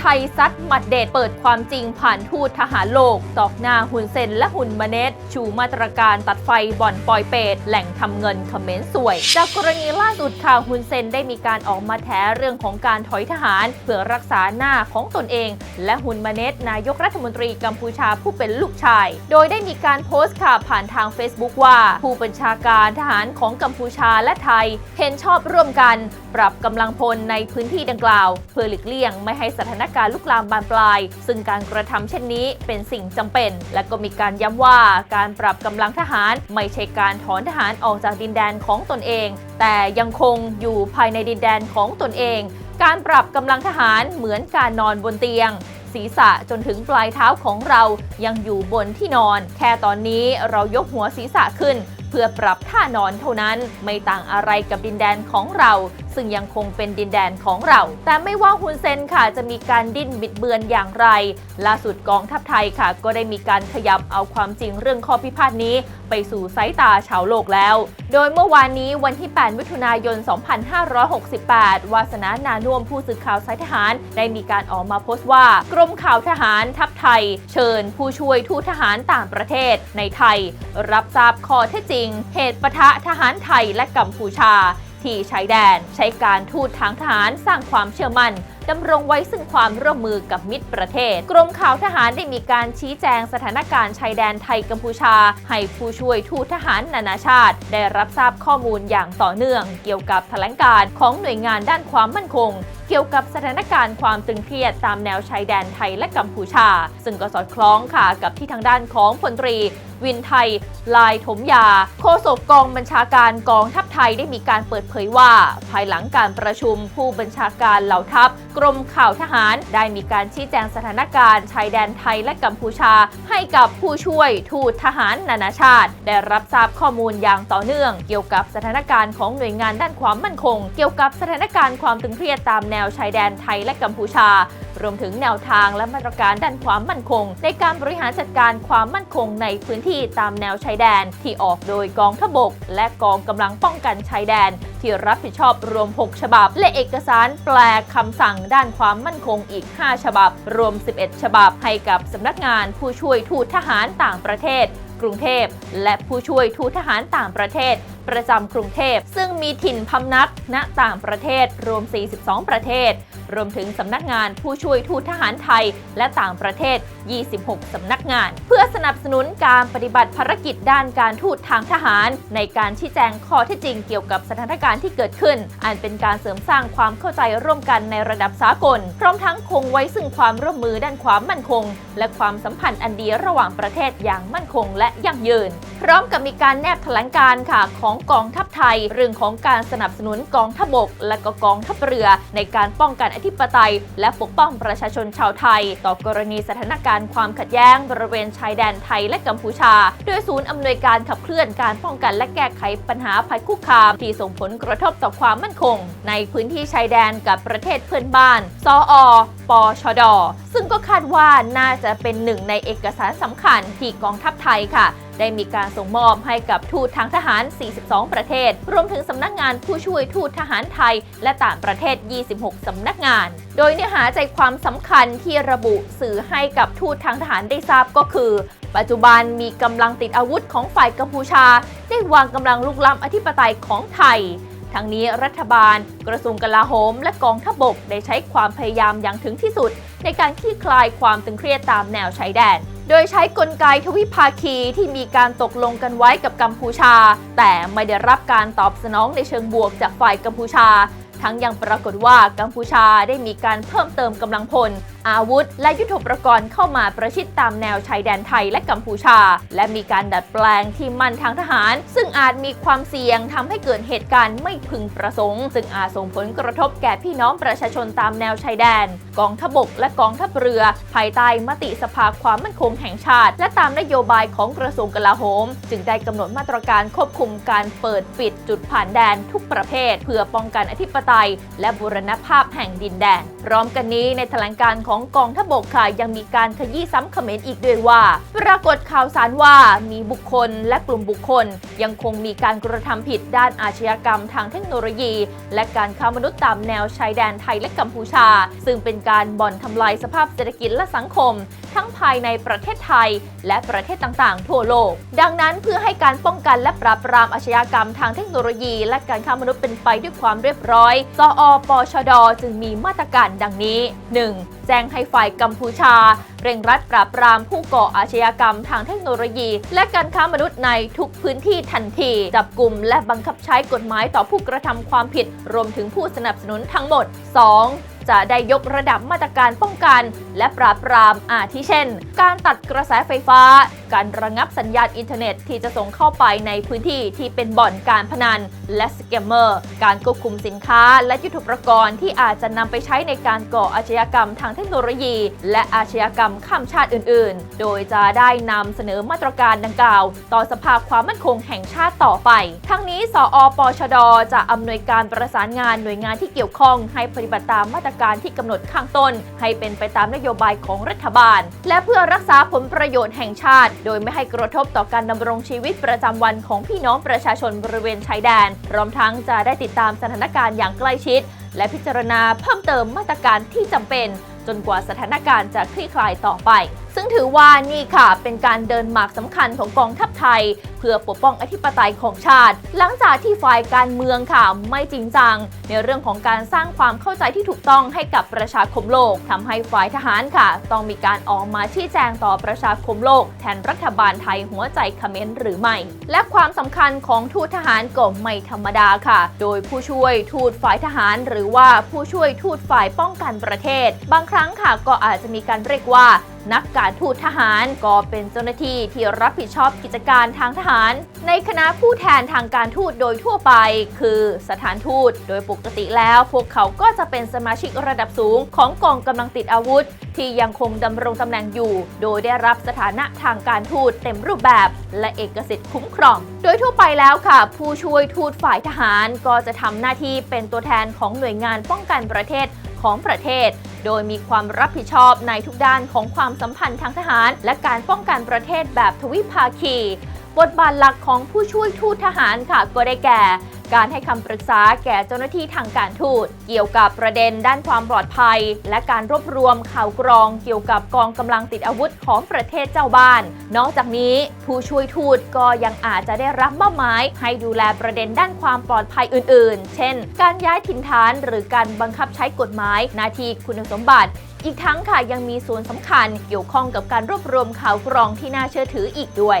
ไทยซัดหมัดเดดเปิดความจริงผ่านทูตทหารโลก ตอกหน้าหุ่นเซนและหุ่นมเนตชูมาตรการตัดไฟบ่อนปอยเปตแหล่งทำเงินคอมเมนต์สวย จากกรณีล่าสุดข่าวหุ่นเซนได้มีการออกมาแถเรื่องของการถอยทหาร เพื่อรักษาหน้าของตนเอง และหุ่นมเนตนายกรัฐมนตรีกัมพูชาผู้เป็นลูกชาย โดยได้มีการโพสต์ข่าวผ่านทาง Facebook ว่า ผู้บัญชาการทหารของกัมพูชาและไทย เห็นชอบร่วมกัน ปรับกำลังพลในพื้นที่ดังกล่าว เพื่อหลีกเลี่ยงไม่ให้สถานการลุกลามบานปลาย ซึ่งการกระทำเช่นนี้เป็นสิ่งจำเป็น และก็มีการย้ำว่าการปรับกำลังทหารไม่ใช่การถอนทหารออกจากดินแดนของตนเอง แต่ยังคงอยู่ภายในดินแดนของตนเอง การปรับกำลังทหารเหมือนการนอนบนเตียงศีรษะจนถึงปลายเท้าของเรายังอยู่บนที่นอน แค่ตอนนี้เรายกหัวศีรษะขึ้น เพื่อปรับท่านอนเท่านั้น ไม่ต่างอะไรกับดินแดนของเรา ซึ่งยังคงเป็นดินแดนของเรา แต่ไม่ว่าฮุนเซนค่ะจะมีการดิ้นบิดเบือนอย่างไร ล่าสุดกองทัพไทยค่ะ ก็ได้มีการขยับเอาความจริงเรื่องข้อพิพาทนี้ ไปสู่สายตาชาวโลกแล้ว โดยเมื่อวานนี้วันที่ 8 มิถุนายน 2568 วาสนานานุ่วมผู้สื่อข่าวสายทหาร ได้มีการออกมาโพสต์ว่ากรมข่าวทหารทัพไทย เชิญผู้ช่วยทูตทหารต่างประเทศในไทย รับทราบข้อเท็จจริง เหตุปะทะทหารไทยและกัมพูชา ที่ชายแดน ใช้การทูตทางทหารสร้างความเชื่อมั่นดำรงไว้ซึ่งความร่วมมือกับมิตรประเทศ กรมข่าวทหารได้มีการชี้แจงสถานการณ์ชายแดนไทยกัมพูชา ให้ผู้ช่วยทูตทหารนานาชาติ ได้รับทราบข้อมูลอย่างต่อเนื่อง เกี่ยวกับแถลงการของหน่วยงานด้านความมั่นคง เกี่ยวกับสถานการณ์ความตึงเครียดตามแนวชายแดนไทยและกัมพูชา ซึ่งก็สอดคล้องค่ะกับที่ทางด้านของพลตรี วินไทย ลายถมยา โฆษกกองบัญชาการกองทัพไทยได้มีการเปิดเผยว่า ภายหลังการประชุมผู้บัญชาการเหล่าทัพ กรมข่าวทหารได้มีการชี้แจงสถานการณ์ชายแดนไทยและกัมพูชา ให้กับผู้ช่วยทูตทหารนานาชาติ ได้รับทราบข้อมูลอย่างต่อเนื่อง เกี่ยวกับสถานการณ์ของหน่วยงานด้านความมั่นคง เกี่ยวกับสถานการณ์ความตึงเครียดตามแนวชายแดนไทยและกัมพูชารวมถึงแนวทางและมาตรการด้านความมั่นคง ในการบริหารจัดการความมั่นคงในพื้นที่ตามแนวชายแดน ที่ออกโดยกองทบก และกองกำลังป้องกันชายแดน ที่รับผิดชอบรวม 6 ฉบับ และเอกสารแปลคำสั่งด้านความมั่นคงอีก 5 ฉบับ รวม 11 ฉบับให้กับสำนักงานผู้ช่วยทูตทหารต่างประเทศ กรุงเทพ และผู้ช่วยทูตทหารต่างประเทศ ประจำกรุงเทพ ซึ่งมีถิ่นพำนักณต่างประเทศรวม 42 ประเทศ รวมถึงสำนักงานผู้ช่วยทูตทหารไทย และต่างประเทศ 26 สำนักงาน เพื่อสนับสนุนการปฏิบัติภารกิจด้านการทูตทางทหาร ในการชี้แจงข้อท็จจริงเกี่ยวกับสถานการณ์ที่เกิดขึ้น อันเป็นการเสริมสร้างความเข้าใจร่วมกันในระดับสากล พร้อมทั้งคงไว้ซึ่งความร่วมมือด้านความมั่นคง และความสัมพันธ์อันดีระหว่างประเทศอย่างมั่นคงและยั่งยืน พร้อมกับมีการแนบแถลงการ์ค่ะของกองทัพไทย เรื่องของการสนับสนุนกองทัพบก และก็กองทัพเรือ ในการป้องกันอธิปไตย และปกป้องประชาชนชาวไทย ต่อกรณีสถานการณ์ความขัดแย้ง บริเวณชายแดนไทยและกัมพูชา โดยศูนย์อำนวยการขับเคลื่อนการป้องกันและแก้ไขปัญหาภัยคุกคาม ที่ส่งผลกระทบต่อความมั่นคง ในพื้นที่ชายแดนกับประเทศเพื่อนบ้าน สออปชด ซึ่งก็คาดว่าน่าจะเป็นหนึ่งในเอกสารสำคัญที่กองทัพไทยค่ะ ได้มีการส่งมอบให้กับทูตทางทหาร 42 ประเทศ รวมถึงสำนักงานผู้ช่วยทูตทหารไทย และต่างประเทศ 26 สำนักงาน โดยเนื้อหาใจความสำคัญที่ระบุสื่อให้กับทูตทางทหารได้ทราบก็คือ ปัจจุบันมีกำลังติดอาวุธของฝ่ายกัมพูชา ได้วางกำลังลุกล้ำอธิปไตยของไทยทั้งนี้รัฐบาล กระทรวงกลาโหม และกองทัพบกได้ใช้ความพยายามอย่างถึงที่สุด ในการคลี่คลายความตึงเครียดตามแนวชายแดน โดยใช้กลไกทวิภาคีที่มีการตกลงกันไว้กับกัมพูชา แต่ไม่ได้รับการตอบสนองในเชิงบวกจากฝ่ายกัมพูชา ทั้งยังปรากฏว่ากัมพูชาได้มีการเพิ่มเติมกำลังพลอาวุธ และยุทโธปกรณ์เข้ามาประชิดตามแนวชายแดนไทยและกัมพูชา และมีการดัดแปลงที่มั่นทางทหาร ซึ่งอาจมีความเสี่ยงทำให้เกิดเหตุการณ์ไม่พึงประสงค์ ซึ่งอาจส่งผลกระทบแก่พี่น้องประชาชนตามแนวชายแดน กองทพบกและกองทัพเรือ ภายใต้มติสภาความมั่นคงแห่งชาติ และตามนโยบายของกระทรวงกลาโหม จึงได้กำหนดมาตรการควบคุมการเปิดปิดจุดผ่านแดนทุกประเภท เพื่อป้องกันอธิปไตย และบูรณภาพแห่งดินแดน พร้อมกันนี้ในแถลงการของกองทพบกค่ะยังมีการขยี้ซ้ำเขมรอีกด้วยว่า ปรากฏข่าวสารว่ามีบุคคลและกลุ่มบุคคล ยังคงมีการกระทำผิดด้านอาชญากรรมทางเทคโนโลยี และการค้ามนุษย์ตามแนวชายแดนไทยและกัมพูชา ซึ่งเป็นการบ่อนทำลายสภาพเศรษฐกิจและสังคม ทั้งภายในประเทศไทย และประเทศต่างๆ ทั่วโลก ดังนั้นเพื่อให้การป้องกันและปราบปรามอาชญากรรมทางเทคโนโลยี และการค้ามนุษย์เป็นไปด้วยความเรียบร้อยสอปชดจึงมีมาตรการดังนี้ 1. แจ้งให้ฝ่ายกัมพูชา เร่งรัดปราบปรามผู้ก่ออาชญากรรมทางเทคโนโลยี และการค้ามนุษย์ในทุกพื้นที่ทันที จับกลุ่มและบังคับใช้กฎหมายต่อผู้กระทำความผิด รวมถึงผู้สนับสนุนทั้งหมด 2. จะได้ยกระดับมาตรการป้องกัน และปราบปรามอาทิเช่น การตัดกระแสไฟฟ้าการระงับสัญญาณอินเทอร์เน็ตที่จะส่งเข้าไปในพื้นที่ที่เป็นบ่อนการพนันและสแกมเมอร์ การควบคุมสินค้า และยุทธปกรณ์ที่อาจจะนำไปใช้ในการก่ออาชญากรรมทางเทคโนโลยี และอาชญากรรมข้ามชาติอื่น ๆ โดยจะได้นำเสนอมาตรการดังกล่าว ต่อสภาความมั่นคงแห่งชาติต่อไป ทั้งนี้ สอปชด จะอำนวยการประสานงานหน่วยงานที่เกี่ยวข้อง ให้ปฏิบัติตามมาตรการที่กำหนดข้างต้น ให้เป็นไปตามนโยบายของรัฐบาล และเพื่อรักษาผลประโยชน์แห่งชาติโดยไม่ให้กระทบต่อการดำรงชีวิตประจำวันของพี่น้องประชาชนบริเวณชายแดน พร้อมทั้งจะได้ติดตามสถานการณ์อย่างใกล้ชิด และพิจารณาเพิ่มเติมมาตรการที่จำเป็น จนกว่าสถานการณ์จะคลี่คลายต่อไป ซึ่งถือว่านี่ค่ะ เป็นการเดินหมากสำคัญของกองทัพไทย เพื่อปกป้องอธิปไตยของชาติ หลังจากที่ฝ่ายการเมืองค่ะ ไม่จริงจัง ในเรื่องของการสร้างความเข้าใจที่ถูกต้องให้กับประชาคมโลกทำให้ฝ่ายทหารค่ะ ต้องมีการออกมาชี้แจงต่อประชาคมโลก แทนรัฐบาลไทยหัวใจคเขมรหรือไม่ และความสำคัญของทูตทหารก็ไม่ธรรมดาค่ะ โดยผู้ช่วยทูตฝ่ายทหาร หรือว่าผู้ช่วยทูตฝ่ายป้องกันประเทศ บางครั้งค่ะก็อาจจะมีการเรียกว่า นักการทูตทหาร ก็เป็นเจ้าหน้าที่ที่รับผิดชอบกิจการทางทหาร ในคณะผู้แทนทางการทูตโดยทั่วไป คือสถานทูต โดยปกติแล้วพวกเขาก็จะเป็นสมาชิกระดับสูงของกองกำลังติดอาวุธ ที่ยังคงดำรงตำแหน่งอยู่ โดยได้รับสถานะทางการทูตเต็มรูปแบบ และเอกสิทธิ์คุ้มครอง โดยทั่วไปแล้วค่ะ ผู้ช่วยทูตฝ่ายทหารก็จะทำหน้าที่เป็นตัวแทนของหน่วยงานป้องกันประเทศของประเทศ โดยมีความรับผิดชอบในทุกด้านของความสัมพันธ์ทางทหาร และการป้องกันประเทศแบบทวิภาคี บทบาทหลักของผู้ช่วยทูตทหารค่ะก็ได้แก่ การให้คำปรึกษาแก่เจ้าหน้าที่ทางการทูต เกี่ยวกับประเด็นด้านความปลอดภัย และการรวบรวมข่าวกรองเกี่ยวกับกองกำลังติดอาวุธของประเทศเจ้าบ้าน นอกจากนี้ผู้ช่วยทูตก็ยังอาจจะได้รับมอบหมายให้ดูแลประเด็นด้านความปลอดภัยอื่น ๆ เช่น การย้ายถิ่นฐานหรือการบังคับใช้กฎหมายหน้าที่คุณสมบัติอีกทั้งค่ะยังมีส่วนสำคัญเกี่ยวข้องกับการรวบรวมข่าวกรองที่น่าเชื่อถืออีกด้วย